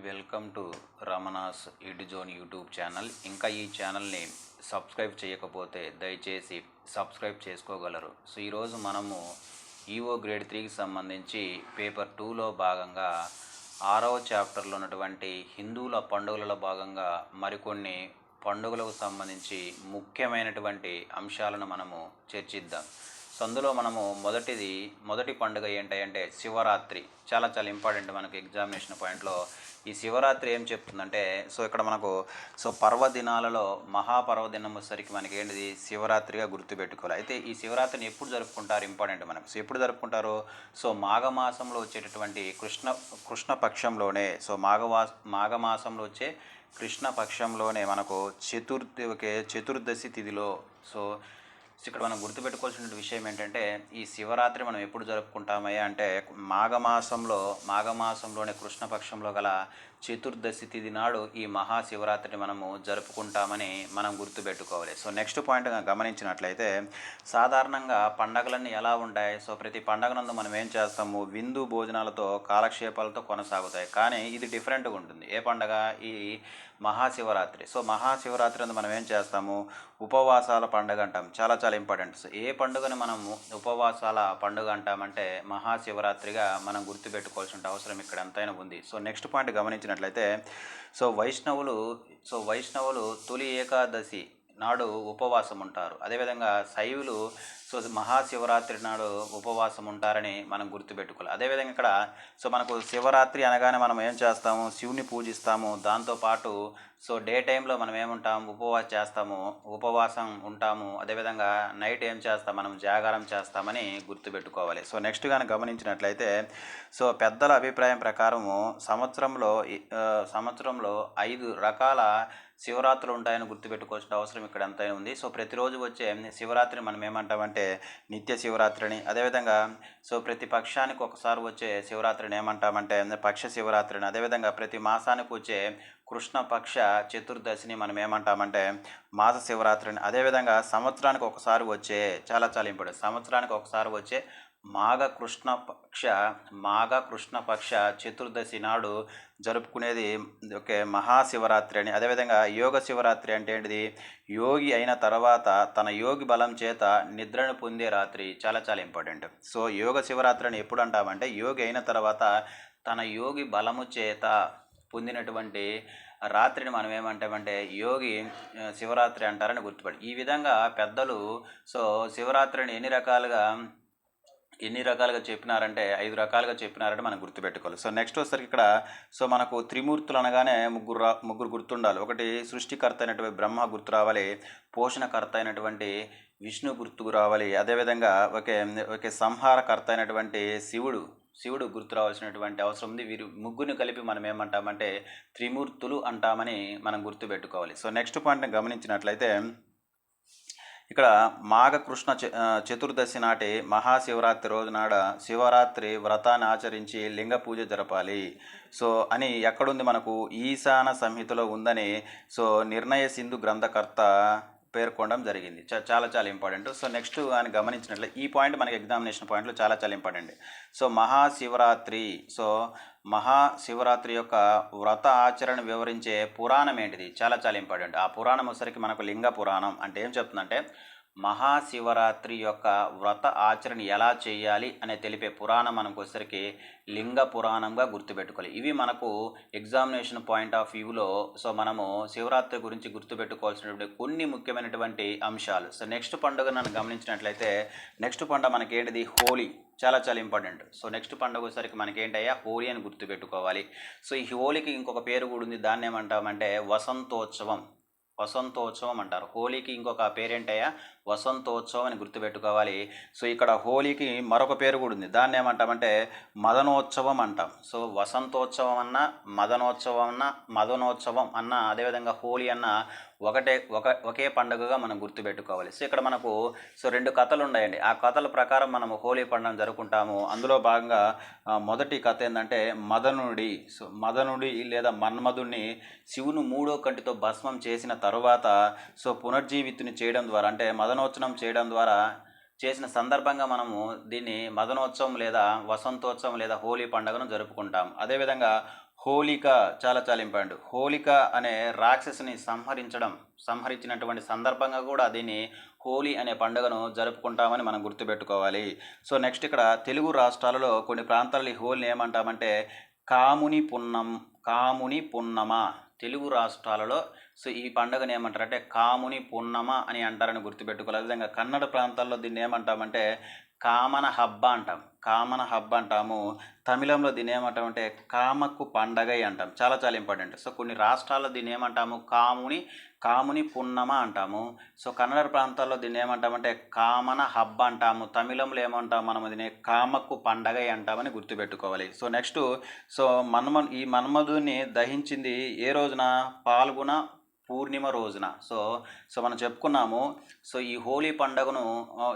Welcome to Ramana's ఇడ్ zone YouTube channel. ఇంకా ఈ ఛానల్ని సబ్స్క్రైబ్ చేయకపోతే దయచేసి సబ్స్క్రైబ్ చేసుకోగలరు. సో ఈరోజు మనము ఈఓ గ్రేడ్ త్రీకి సంబంధించి పేపర్ టూలో భాగంగా ఆరవ చాప్టర్లో ఉన్నటువంటి హిందువుల పండుగలలో భాగంగా మరికొన్ని పండుగలకు సంబంధించి ముఖ్యమైనటువంటి అంశాలను మనము చర్చిద్దాం. సో అందులో మనము మొదటిది మొదటి పండుగ ఏంటంటే శివరాత్రి. చాలా చాలా ఇంపార్టెంట్ మనకు ఎగ్జామినేషన్ పాయింట్లో ఈ శివరాత్రి ఏం చెప్తుందంటే సో ఇక్కడ మనకు సో పర్వదినాలలో మహాపర్వదినం వచ్చేసరికి మనకి ఏంటిది? శివరాత్రిగా గుర్తుపెట్టుకోవాలి. అయితే ఈ శివరాత్రిని ఎప్పుడు జరుపుకుంటారు? ఇంపార్టెంట్ మనకు. సో ఎప్పుడు జరుపుకుంటారు? సో మాఘమాసంలో వచ్చేటటువంటి కృష్ణ కృష్ణపక్షంలోనే సో మాఘవా మాఘమాసంలో వచ్చే కృష్ణపక్షంలోనే మనకు చతుర్థి చతుర్దశి తిథిలో సో సో ఇక్కడ మనం గుర్తుపెట్టుకోవాల్సిన విషయం ఏంటంటే ఈ శివరాత్రి మనం ఎప్పుడు జరుపుకుంటామయ్యా అంటే మాఘమాసంలో మాఘమాసంలోనే కృష్ణపక్షంలో గల చతుర్దశి తిథి నాడు ఈ మహాశివరాత్రిని మనము జరుపుకుంటామని మనం గుర్తుపెట్టుకోవాలి. సో నెక్స్ట్ పాయింట్ గమనించినట్లయితే సాధారణంగా పండగలన్నీ ఎలా ఉంటాయి? సో ప్రతి పండగనందు మనం ఏం చేస్తాము? విందు భోజనాలతో కాలక్షేపాలతో కొనసాగుతాయి. కానీ ఇది డిఫరెంట్గా ఉంటుంది. ఏ పండగ? ఈ మహాశివరాత్రి. సో మహాశివరాత్రి అందు మనం ఏం చేస్తాము? ఉపవాసాల పండుగ అంటాం. చాలా చాలా ఇంపార్టెంట్. సో ఏ పండుగని మనము ఉపవాసాల పండుగ అంటామంటే మహాశివరాత్రిగా మనం గుర్తుపెట్టుకోవాల్సిన అవసరం ఇక్కడ ఎంతైనా ఉంది. సో నెక్స్ట్ పాయింట్ గమనించినట్లయితే సో వైష్ణవులు సో వైష్ణవులు తొలి ఏకాదశి నాడు ఉపవాసం ఉంటారు అదేవిధంగా శైవులు సో మహాశివరాత్రి నాడు ఉపవాసం ఉంటారని మనం గుర్తుపెట్టుకోవాలి. అదేవిధంగా ఇక్కడ సో మనకు శివరాత్రి అనగానే మనం ఏం చేస్తాము? శివుని పూజిస్తాము. దాంతోపాటు సో డే టైంలో మనం ఏముంటాము? ఉపవాసం చేస్తాము. ఉపవాసం ఉంటాము. అదేవిధంగా నైట్ ఏం చేస్తాం? మనం జాగారం చేస్తామని గుర్తుపెట్టుకోవాలి. సో నెక్స్ట్ కానీ గమనించినట్లయితే సో పెద్దల అభిప్రాయం ప్రకారము సంవత్సరంలో సంవత్సరంలో ఐదు రకాల శివరాత్రులు ఉంటాయని గుర్తుపెట్టుకోవాల్సిన అవసరం ఇక్కడ ఎంతైనా ఉంది. సో ప్రతిరోజు వచ్చే శివరాత్రిని మనం ఏమంటామంటే నిత్య శివరాత్రిని. అదేవిధంగా సో ప్రతి పక్షానికి ఒకసారి వచ్చే శివరాత్రిని ఏమంటామంటే పక్ష శివరాత్రిని. అదేవిధంగా ప్రతి మాసానికి వచ్చే కృష్ణపక్ష చతుర్దశిని మనం ఏమంటామంటే మాస శివరాత్రిని. అదేవిధంగా సంవత్సరానికి ఒకసారి వచ్చే చాలా చాలా ఇంపార్టెంట్. సంవత్సరానికి ఒకసారి వచ్చే మాఘ కృష్ణ పక్ష మాఘ కృష్ణ పక్ష చతుర్దశి నాడు జరుపుకునేది ఓకే మహాశివరాత్రి అని. అదేవిధంగా యోగ శివరాత్రి అంటే ఏంటిది? యోగి అయిన తర్వాత తన యోగి బలం చేత నిద్రను పొందే రాత్రి చాలా చాలా ఇంపార్టెంట్. సో యోగ శివరాత్రి అని ఎప్పుడు అంటామంటే యోగి అయిన తర్వాత తన యోగి బలము చేత పొందినటువంటి రాత్రిని మనం ఏమంటామంటే యోగి శివరాత్రి అంటారని గుర్తుపడి. ఈ విధంగా పెద్దలు సో శివరాత్రిని ఎన్ని రకాలుగా ఎన్ని రకాలుగా చెప్పినారంటే ఐదు రకాలుగా చెప్పినారంటే మనం గుర్తుపెట్టుకోవాలి. సో నెక్స్ట్ వచ్చేసరికి ఇక్కడ సో మనకు త్రిమూర్తులు అనగానే ముగ్గురు రా- ముగ్గురు గుర్తుండాలి. ఒకటి సృష్టికర్త అయినటువంటి బ్రహ్మ గుర్తు రావాలి పోషణకర్త అయినటువంటి విష్ణు గుర్తుకు రావాలి. అదేవిధంగా ఒకే ఒకే సంహారకర్త అయినటువంటి శివుడు శివుడు గుర్తు రావాల్సినటువంటి అవసరం ఉంది. వీరు ముగ్గురిని కలిపి మనం ఏమంటామంటే త్రిమూర్తులు అంటామని మనం గుర్తుపెట్టుకోవాలి. సో నెక్స్ట్ పాయింట్ని గమనించినట్లయితే ఇక్కడ మాఘకృష్ణ చ- చతుర్దశి నాటి మహాశివరాత్రి రోజు నాడ శివరాత్రి వ్రతాన్ని ఆచరించి లింగ పూజ జరపాలి. సో అని ఎక్కడుంది మనకు ఈశాన సంహితలో ఉందని సో నిర్ణయ సింధు గ్రంథకర్త పేర్కొనడం జరిగింది. చాలా చాలా ఇంపార్టెంట్. సో నెక్స్ట్ ఆయన గమనించినట్లు ఈ పాయింట్ మనకి ఎగ్జామినేషన్ పాయింట్లో చాలా చాలా important. So Mahashivratri so Mahashivratri యొక్క వ్రత ఆచరణ వివరించే పురాణం ఏంటిది? చాలా చాలా ఇంపార్టెంట్. ఆ పురాణం వచ్చరికి మనకు లింగ పురాణం అంటే ఏం చెప్తుందంటే మహాశివరాత్రి యొక్క వ్రత ఆచరణ ఎలా చేయాలి అనే తెలిపే పురాణం మనకు లింగ పురాణంగా గుర్తుపెట్టుకోవాలి. ఇవి మనకు ఎగ్జామినేషన్ పాయింట్ ఆఫ్ వ్యూలో సో మనము శివరాత్రి గురించి గుర్తుపెట్టుకోవాల్సినటువంటి కొన్ని ముఖ్యమైనటువంటి అంశాలు. సో నెక్స్ట్ పండుగ నన్ను గమనించినట్లయితే నెక్స్ట్ పండుగ మనకి ఏంటిది హోలీ. చాలా చాలా ఇంపార్టెంట్ సో నెక్స్ట్ పండుగ వచ్చేసరికి మనకి ఏంటయ్యా హోలీ అని గుర్తుపెట్టుకోవాలి. సో ఈ హోలీకి ఇంకొక పేరు కూడా ఉంది. దాన్ని ఏమంటామంటే వసంతోత్సవం. వసంతోత్సవం అంటారు. హోలీకి ఇంకొక పేరేంటయ్యా? వసంతోత్సవం అని గుర్తుపెట్టుకోవాలి. సో ఇక్కడ హోలీకి మరొక పేరు కూడా ఉంది. దాన్ని ఏమంటామంటే మదనోత్సవం అంటాం. సో వసంతోత్సవం అన్న మదనోత్సవం అన్న మదనోత్సవం అన్న అదేవిధంగా హోలీ అన్న ఒకటే ఒక ఒకే పండుగగా మనం గుర్తుపెట్టుకోవాలి. సో ఇక్కడ మనకు సో రెండు కథలు ఉన్నాయండి ఆ కథల ప్రకారం మనము హోలీ పండుగ జరుపుకుంటాము. అందులో భాగంగా మొదటి కథ ఏంటంటే మదనుడి సో మదనుడి లేదా మన్మధుడిని శివుని మూడో కంటితో భస్మం చేసిన తరువాత సో పునర్జీవితుని చేయడం ద్వారా అంటే మదనోత్సవం చేయడం ద్వారా చేసిన సందర్భంగా మనము దీన్ని మదనోత్సవం లేదా వసంతోత్సవం లేదా హోలీ పండుగను జరుపుకుంటాం. అదేవిధంగా హోలిక చాలా చాలా ఇంపార్టెంట్. హోలిక అనే రాక్షసుని సంహరించడం సంహరించినటువంటి సందర్భంగా కూడా దీన్ని హోలీ అనే పండుగను జరుపుకుంటామని మనం గుర్తుపెట్టుకోవాలి. సో నెక్స్ట్ ఇక్కడ తెలుగు రాష్ట్రాలలో కొన్ని ప్రాంతాలలో ఈ హోలీని ఏమంటామంటే కాముని పున్నం కాముని పున్నమ తెలుగు రాష్ట్రాలలో. సో ఈ పండుగను ఏమంటారంటే కాముని పున్నమ అని అంటారని గుర్తుపెట్టుకోవాలి. అదేవిధంగా కన్నడ ప్రాంతాల్లో దీన్ని ఏమంటామంటే కామన హబ్బ అంటాం. కామన హబ్బ అంటాము. తమిళంలో దినేమంటాము అంటే కామక్కు పండగ అంటాం. చాలా చాలా ఇంపార్టెంట్. సో కొన్ని రాష్ట్రాల్లో దీన్ని ఏమంటాము? కాముని కాముని పున్నమ అంటాము. సో కన్నడ ప్రాంతాల్లో దీన్ని ఏమంటామంటే కామన హబ్బ అంటాము. తమిళంలో ఏమంటాం? మనం దీన్ని కామక్కు పండగ అంటామని గుర్తుపెట్టుకోవాలి. సో నెక్స్ట్ సో మన్మ ఈ మన్మధుని దహించింది ఏ రోజున? పాల్గొన పూర్ణిమ రోజున. సో సో మనం చెప్పుకున్నాము సో ఈ హోలీ పండుగను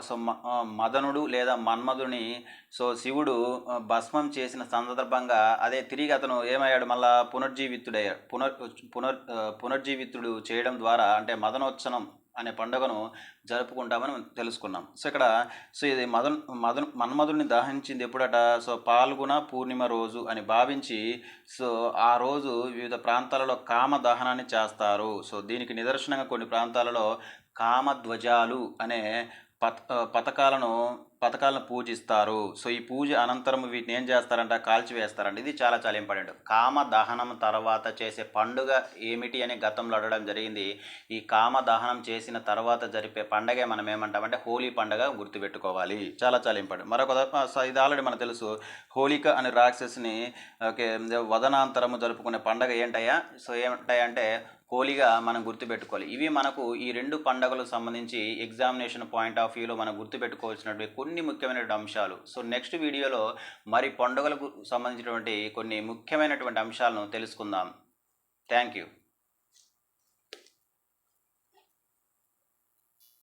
సో మ- మదనుడు లేదా మన్మధుని సో శివుడు భస్మం చేసిన సందర్భంగా అదే తిరిగి అతను ఏమయ్యాడు? మళ్ళా పునర్జీవితుడయ్యాడు. పునర్ పునర్ పునర్జీవితుడు చేయడం ద్వారా అంటే మదనోత్సవం అనే పండుగను జరుపుకుంటామని తెలుసుకున్నాం. సో ఇక్కడ సో ఇది మదన్ మదన్ మన్మధుడిని దహించింది ఎప్పుడట? సో పాల్గొన పూర్ణిమ రోజు అని భావించి సో ఆ రోజు వివిధ ప్రాంతాలలో కామ దహనాన్ని చేస్తారు. సో దీనికి నిదర్శనంగా కొన్ని ప్రాంతాలలో కామధ్వజాలు అనే పత పథకాలను పథకాలను పూజిస్తారు. సో ఈ పూజ అనంతరం వీటిని ఏం చేస్తారంట? కాల్చివేస్తారండి ఇది చాలా చాలా ఇంపార్టెంట్. కామ దహనం తర్వాత చేసే పండుగ ఏమిటి అని గతంలో అడగడం జరిగింది. ఈ కామ దహనం చేసిన తర్వాత జరిపే పండగే మనం ఏమంటామంటే హోలీ పండగ గుర్తుపెట్టుకోవాలి. చాలా చాలా ఇంపార్టెంట్. మరొక సో ఇది ఆల్రెడీ మనకు తెలుసు. హోలిక అనే రాక్షసుని ఓకే వదనాంతరము జరుపుకునే పండగ ఏంటయ్యా? సో ఏమిటాయంటే హోలీగా మనం గుర్తుపెట్టుకోవాలి. ఇవి మనకు ఈ రెండు పండుగలకు సంబంధించి ఎగ్జామినేషన్ పాయింట్ ఆఫ్ వ్యూలో మనం గుర్తుపెట్టుకోవాల్సినటువంటి కొన్ని ముఖ్యమైనటువంటి అంశాలు. సో నెక్స్ట్ వీడియోలో మరి పండుగలకు సంబంధించినటువంటి కొన్ని ముఖ్యమైనటువంటి అంశాలను తెలుసుకుందాం. Thank you